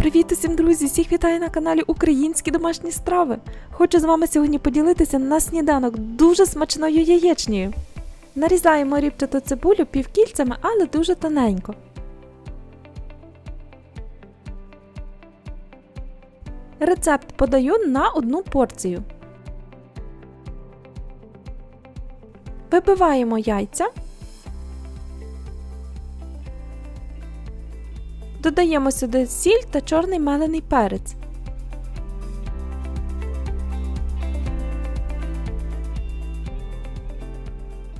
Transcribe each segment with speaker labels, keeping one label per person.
Speaker 1: Привіт усім, друзі! Всіх вітаю на каналі Українські домашні страви. Хочу з вами сьогодні поділитися на сніданок дуже смачною яєчнею. Нарізаємо рібчату цибулю півкільцями, але дуже тоненько. Рецепт подаю на одну порцію. Вибиваємо яйця. Додаємо сюди сіль та чорний мелений перець.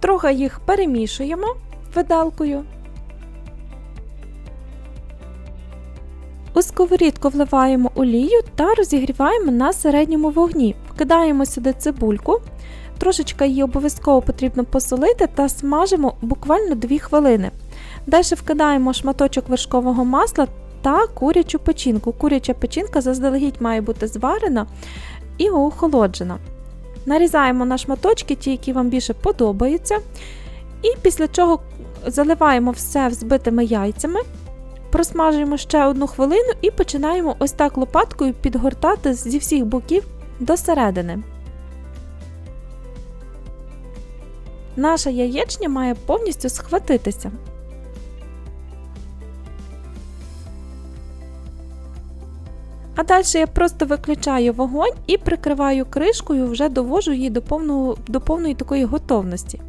Speaker 1: Трохи їх перемішуємо видалкою. У сковорідку вливаємо олію та розігріваємо на середньому вогні. Вкидаємо сюди цибульку. Трошечки її обов'язково потрібно посолити та смажимо буквально 2 хвилини. Далі вкидаємо шматочок вершкового масла та курячу печінку. Куряча печінка заздалегідь має бути зварена і охолоджена. Нарізаємо на шматочки, ті, які вам більше подобаються. І після чого заливаємо все взбитими яйцями, просмажуємо ще одну хвилину і починаємо ось так лопаткою підгортати зі всіх боків до середини. Наша яєчня має повністю схватитися. А далі я просто виключаю вогонь і прикриваю кришкою, вже довожу її до, повного, до повної такої готовності.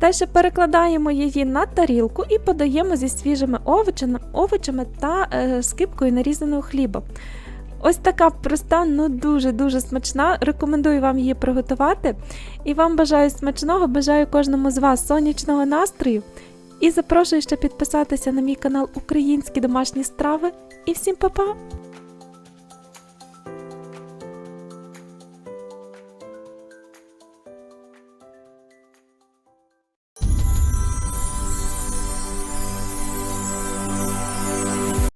Speaker 1: Далі перекладаємо її на тарілку і подаємо зі свіжими овочами, овочами та е, скипкою нарізаного хліба. Ось така проста, ну дуже-дуже смачна. Рекомендую вам її приготувати. І вам бажаю смачного, бажаю кожному з вас сонячного настрою. І запрошую ще підписатися на мій канал Українські домашні страви. І всім па-па!